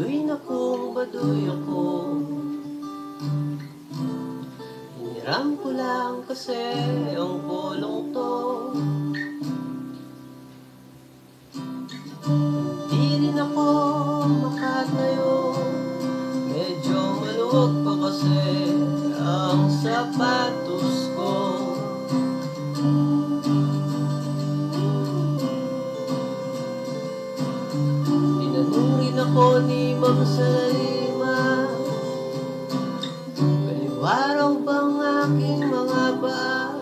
na kung baduy ako. Hiniram ko lang kasi ang pulong to. Di rin ako makatayo. Medyo maluwag pa kasi ang sapatos ko. Tinanurin ako ni bang sa lima? Kaliwaraw bang aking mga paa?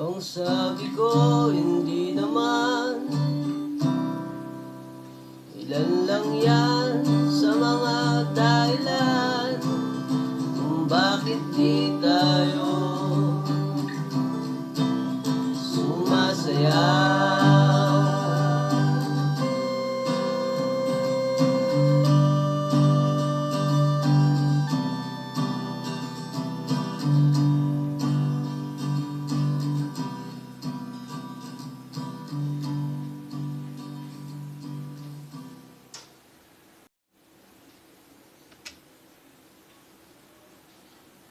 Ang sabi ko, hindi naman Ilan lang yan sa mga dahilan Kung bakit di tayo Sumasaya